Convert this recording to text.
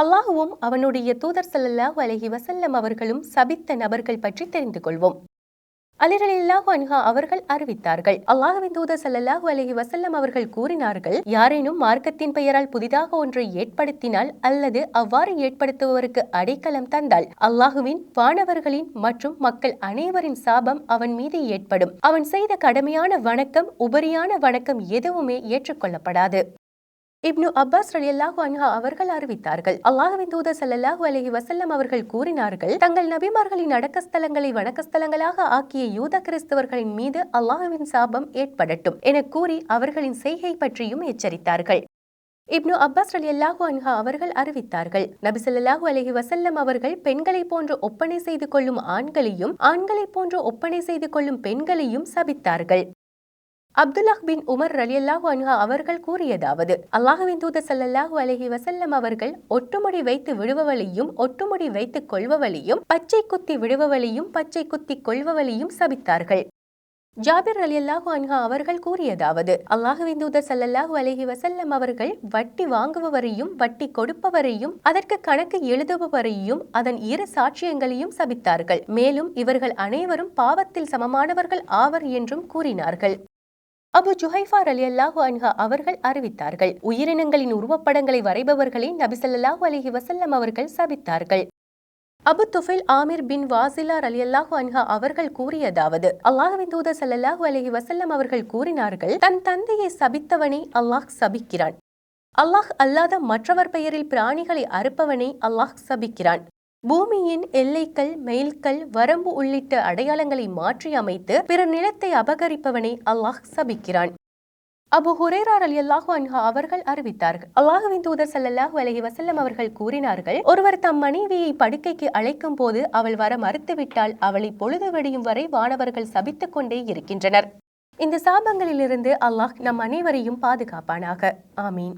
அல்லாஹுவும் அவனுடைய தூதர் ஸல்லல்லாஹு அலஹி வசல்லம் அவர்களும் சபித்த நபர்கள் பற்றி தெரிந்து கொள்வோம். அலிரலில்லாஹு அன்ஹா அவர்கள் அறிவித்தார்கள். அல்லாஹுவின் தூதர் ஸல்லல்லாஹு அலஹி வசல்லம் அவர்கள் கூறினார்கள் யாரேனும் மார்க்கத்தின் பெயரால் புதிதாக ஒன்றை ஏற்படுத்தினால் அல்லது அவ்வாறு ஏற்படுத்துபவருக்கு அடைக்கலம் தந்தால் அல்லாஹுவின் வானவர்களின் மற்றும் மக்கள் அனைவரின் சாபம் அவன் மீது ஏற்படும். அவன் செய்த கடமையான வணக்கம் உபரியான வணக்கம் எதுவுமே ஏற்றுக்கொள்ளப்படாது. இப்னு அப்பாஸ் ரலியல்லாஹு அன்ஹா அவர்கள் அறிவித்தார்கள். அல்லாஹுவின் தூதர் ஸல்லல்லாஹு அலஹி வசல்லம் அவர்கள் கூறினார்கள் தங்கள் நபிமார்களின் அடக்கஸ்தலங்களை வணக்கஸ்தலங்களாக ஆக்கிய யூத கிறிஸ்தவர்களின் மீது அல்லாஹுவின் சாபம் ஏற்படட்டும் என கூறி அவர்களின் செய்கை பற்றியும் எச்சரித்தார்கள். இப்னு அப்பாஸ் ரலியல்லாஹு அன்ஹா அவர்கள் அறிவித்தார்கள் நபி ஸல்லல்லாஹு வசல்லம் அவர்கள் பெண்களை போன்று ஒப்பனை செய்து கொள்ளும் ஆண்களையும் ஆண்களை போன்று ஒப்பனை செய்து கொள்ளும் பெண்களையும் சபித்தார்கள். அப்துல்லாஹ் பின் உமர் ரலியல்லாஹு அன்ஹா அவர்கள் கூறியதாவது அல்லாஹுவின் தூத சல்லல்லாஹு அலஹி வசல்லம் அவர்கள் ஒட்டுமுடி வைத்து விடுபவளையும் ஒட்டுமுடி வைத்துக் கொள்பவளையும் பச்சை குத்தி விடுபவளையும் பச்சை குத்தி கொள்பவளையும் சபித்தார்கள். ஜாபிர் அலி அல்லாஹு அன்ஹா அவர்கள் கூறியதாவது அல்லாஹுவின் தூதர் சல்லல்லாஹு அலஹி வசல்லம் அவர்கள் வட்டி வாங்குபவரையும் வட்டி கொடுப்பவரையும் அதற்கு கணக்கு எழுதுபவரையும் அதன் இரு சாட்சியங்களையும் சபித்தார்கள். மேலும் இவர்கள் அனைவரும் பாவத்தில் சமமானவர்கள் ஆவர் என்றும் கூறினார்கள். அபு ஜுஹைஃபா அலி அல்லாஹு அன்ஹா அவர்கள் அறிவித்தார்கள். உயிரினங்களின் உருவப்படங்களை வரைபவர்களை நபிசல்லாஹு அலிஹி வசல்லம் அவர்கள் சபித்தார்கள். அபு துஃபில் ஆமிர் பின் வாசிலார் அலி அல்லாஹு அன்ஹா அவர்கள் கூறியதாவது அல்லாஹுவின் தூதர் சல்லாஹூ அலஹி வசல்லம் அவர்கள் கூறினார்கள் தன் தந்தையை சபித்தவனை அல்லாஹ் சபிக்கிறான். அல்லாஹ் அல்லாத மற்றவர் பெயரில் பிராணிகளை அறுப்பவனை அல்லாஹ் சபிக்கிறான். பூமியின் எல்லைகள் மெயில்கள் வரம்பு உள்ளிட்ட அடையாளங்களை மாற்றி அமைத்து பிற நிலத்தை அபகரிப்பவனை அல்லாஹ் சபிக்கிறான். அபு ஹுரேரார் அலி அல்லாஹு அன்ஹா அவர்கள் அறிவித்தார்கள். அல்லாஹுவின் தூதர் சல்லல்லாஹு அலஹி வசல்லம் அவர்கள் கூறினார்கள் ஒருவர் தம் மனைவியை படுக்கைக்கு அழைக்கும் போது அவள் வர மறுத்துவிட்டால் அவளை பொழுது வெடியும் வரை வானவர்கள் சபித்துக் கொண்டே இருக்கின்றனர். இந்த சாபங்களிலிருந்து அல்லாஹ் நம் அனைவரையும் பாதுகாப்பானாக. ஆமீன்.